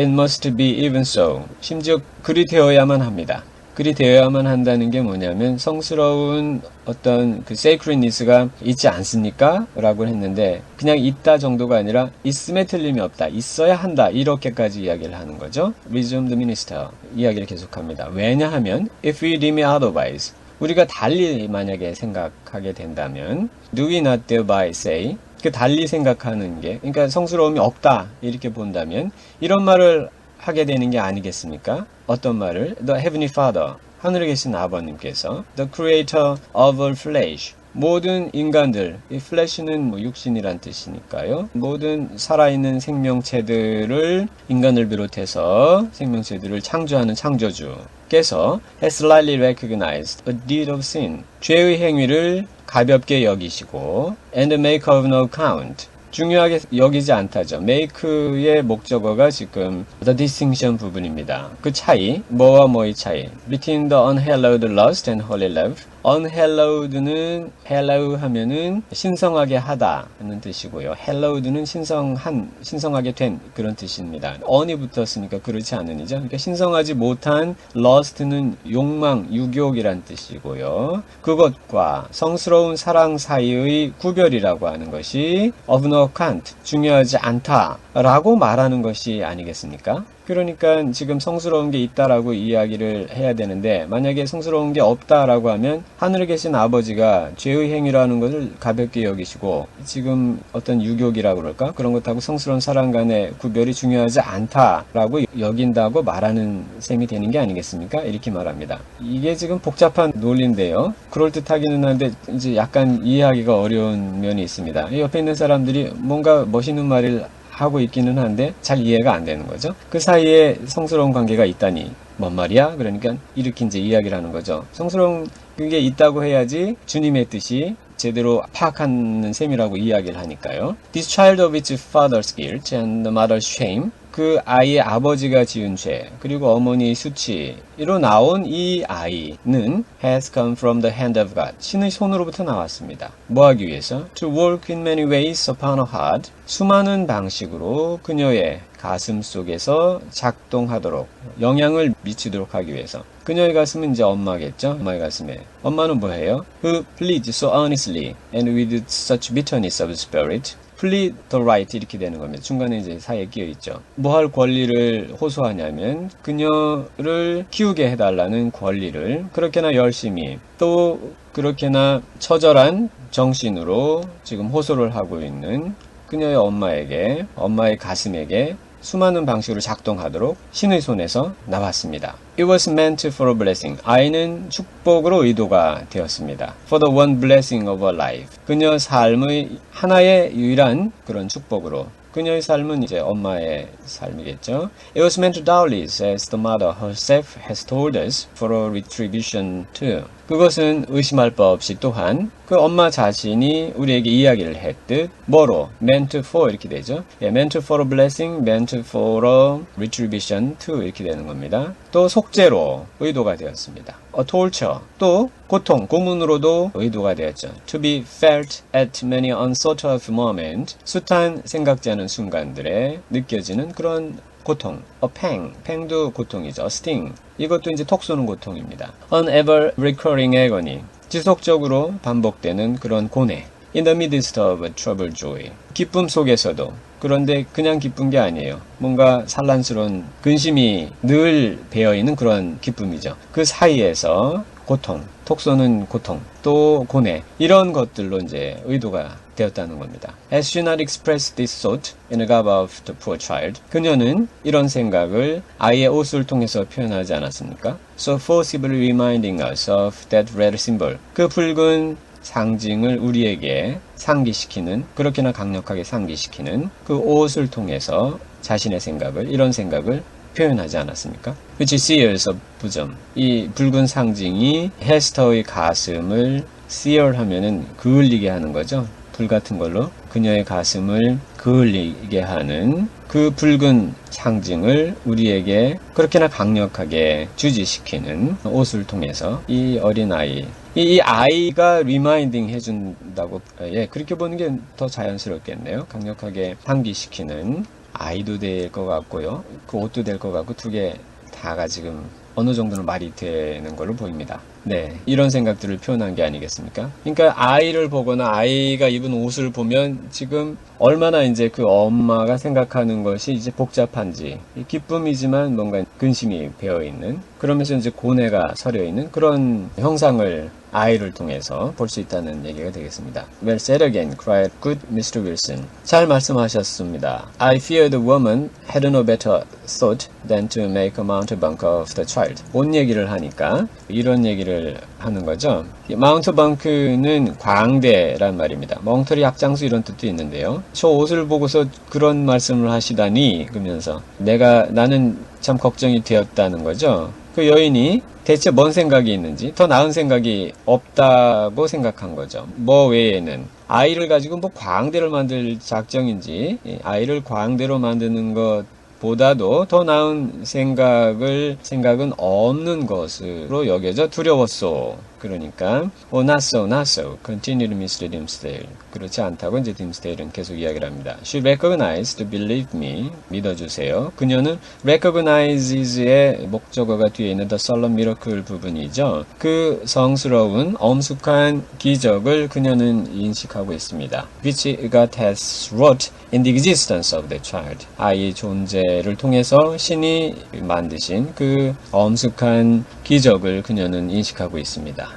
it must be even so. 심지어 그리 되어야만 합니다. 그리 되어야만 한다는 게 뭐냐면 성스러운 어떤 그 sacredness가 있지 않습니까? 라고 했는데 그냥 있다 정도가 아니라 있음에 틀림이 없다. 있어야 한다. 이렇게까지 이야기를 하는 거죠. resume the minister. 이야기를 계속합니다. 왜냐하면 if we deem it otherwise 우리가 달리 만약에 생각하게 된다면 do we not thereby say 그 달리 생각하는 게 그러니까 성스러움이 없다 이렇게 본다면 이런 말을 하게 되는 게 아니겠습니까? 어떤 말을 The Heavenly Father 하늘에 계신 아버님께서 The Creator of all flesh 모든 인간들, 이 flesh는 뭐 육신이란 뜻이니까요. 모든 살아있는 생명체들을 인간을 비롯해서 생명체들을 창조하는 창조주께서 has lightly recognized a deed of sin 죄의 행위를 가볍게 여기시고 and make of no count 중요하게 여기지 않다죠. make의 목적어가 지금 the distinction 부분입니다. 그 차이, 뭐와 뭐의 차이. between the unhallowed lust and holy love. Unhallowed는 hallow 하면은 신성하게 하다 는 뜻이고요. hallowed는 신성한, 신성하게 된 그런 뜻입니다. on이 붙었으니까 그렇지 않으니죠. 그러니까 신성하지 못한 lust는 욕망, 유욕이란 뜻이고요. 그것과 성스러운 사랑 사이의 구별이라고 하는 것이 of no account, 중요하지 않다라고 말하는 것이 아니겠습니까? 그러니까 지금 성스러운 게 있다라고 이야기를 해야 되는데 만약에 성스러운 게 없다라고 하면 하늘에 계신 아버지가 죄의 행위라는 것을 가볍게 여기시고 지금 어떤 유욕이라고 그럴까 그런 것하고 성스러운 사랑 간의 구별이 중요하지 않다라고 여긴다고 말하는 셈이 되는 게 아니겠습니까? 이렇게 말합니다. 이게 지금 복잡한 논리인데요. 그럴듯하기는 한데 이제 약간 이해하기가 어려운 면이 있습니다. 옆에 있는 사람들이 뭔가 멋있는 말을 하고 있기는 한데 잘 이해가 안 되는 거죠. 그 사이에 성스러운 관계가 있다니 뭔 말이야? 그러니까 이렇게 이제 이야기를 하는 거죠. 성스러운 게 있다고 해야지 주님의 뜻이 제대로 파악하는 셈이라고 이야기를 하니까요. This child of its father's guilt and the mother's shame 그 아이의 아버지가 지은 죄 그리고 어머니의 수치로 나온 이 아이는 has come from the hand of God 신의 손으로부터 나왔습니다. 뭐 하기 위해서? To work in many ways upon her heart 수많은 방식으로 그녀의 가슴 속에서 작동하도록 영향을 미치도록 하기 위해서 그녀의 가슴은 이제 엄마겠죠 엄마의 가슴에 엄마는 뭐해요? Who pleads so earnestly and with such bitterness of spirit plead the right 이렇게 되는 겁니다. 중간에 이제 사이에 끼어 있죠. 뭐 할 권리를 호소하냐면 그녀를 키우게 해달라는 권리를 그렇게나 열심히 또 그렇게나 처절한 정신으로 지금 호소를 하고 있는 그녀의 엄마에게 엄마의 가슴에게 수많은 방식으로 작동하도록 신의 손에서 나왔습니다. It was meant for a blessing. 아이는 축복으로 의도가 되었습니다. For the one blessing of her life. 그녀 삶의 하나의 유일한 그런 축복으로 그녀의 삶은 이제 엄마의 삶이겠죠. It was meant to doubtless, as the mother herself has told us, for a retribution too. 그것은 의심할 바 없이 또한 그 엄마 자신이 우리에게 이야기를 했듯 뭐로 meant for 이렇게 되죠. 예, meant for a blessing, meant for a retribution too 이렇게 되는 겁니다. 또 속죄로 의도가 되었습니다. a torture 또 고통 고문으로도 의도가 되었죠. to be felt at many unthought of moment 숱한 생각지 않은 순간들에 느껴지는 그런 고통, a pang, pang도 고통이죠. sting, 이것도 이제 톡 쏘는 고통입니다. an ever recurring agony, 지속적으로 반복되는 그런 고뇌. in the midst of trouble joy, 기쁨 속에서도 그런데 그냥 기쁜 게 아니에요. 뭔가 산란스러운 근심이 늘 배어 있는 그런 기쁨이죠. 그 사이에서 고통, 톡 쏘는 고통, 또 고뇌 이런 것들로 이제 의도가 되었다는 겁니다. As she not expressed this thought in a garb of the poor child, 그녀는 이런 생각을 아이의 옷을 통해서 표현하지 않았습니까? So forcibly reminding us of that red symbol. 그 붉은 상징을 우리에게 상기시키는 그렇게나 강력하게 상기시키는 그 옷을 통해서 자신의 생각을 이런 생각을 표현하지 않았습니까? seals of 부점 이 붉은 상징이 헤스터의 가슴을 sear 하면은 그을리게 하는 거죠. 불 같은 걸로 그녀의 가슴을 그을리게 하는 그 붉은 상징을 우리에게 그렇게나 강력하게 주지시키는 옷을 통해서 이 어린아이 이 아이가 리마인딩 해준다고 예 그렇게 보는 게 더 자연스럽겠네요 강력하게 상기시키는 아이도 될 것 같고요. 그 옷도 될 것 같고 두 개 다가 지금 어느 정도는 말이 되는 걸로 보입니다. 네. 이런 생각들을 표현한 게 아니겠습니까? 그러니까 아이를 보거나 아이가 입은 옷을 보면 지금 얼마나 이제 그 엄마가 생각하는 것이 이제 복잡한지 기쁨이지만 뭔가 근심이 배어 있는 그러면서 이제 고뇌가 서려 있는 그런 형상을 아이를 통해서 볼 수 있다는 얘기가 되겠습니다. Well said again, cried good Mr. Wilson. 잘 말씀하셨습니다. I fear the woman had no better thought than to make a mountebank of the child. 옷 얘기를 하니까 이런 얘기를 하는 거죠. 마운트ban크는 광대란 말입니다. 멍터리 앞장수 이런 뜻도 있는데요. 저 옷을 보고서 그런 말씀을 하시다니 그러면서 내가 나는 참 걱정이 되었다는 거죠. 그 여인이 대체 뭔 생각이 있는지 더 나은 생각이 없다고 생각한 거죠. 뭐 외에는 아이를 가지고 뭐 광대를 만들 작정인지 이 아이를 광대로 만드는 것 보다도 더 나은 생각을 생각은 없는 것으로 여겨져 두려웠소. 그러니까 oh not so, not so. continued Mr. Dimsdale. 그렇지 않다고 이제 딤스데일은 계속 이야기를 합니다. She recognized, believe me. 믿어주세요. 그녀는 recognizes의 목적어가 뒤에 있는 the solemn miracle 부분이죠. 그 성스러운 엄숙한 기적을 그녀는 인식하고 있습니다. which God has wrought in the existence of the child. 아이의 존재를 통해서 신이 만드신 그 엄숙한 기적을 그녀는 인식하고 있습니다.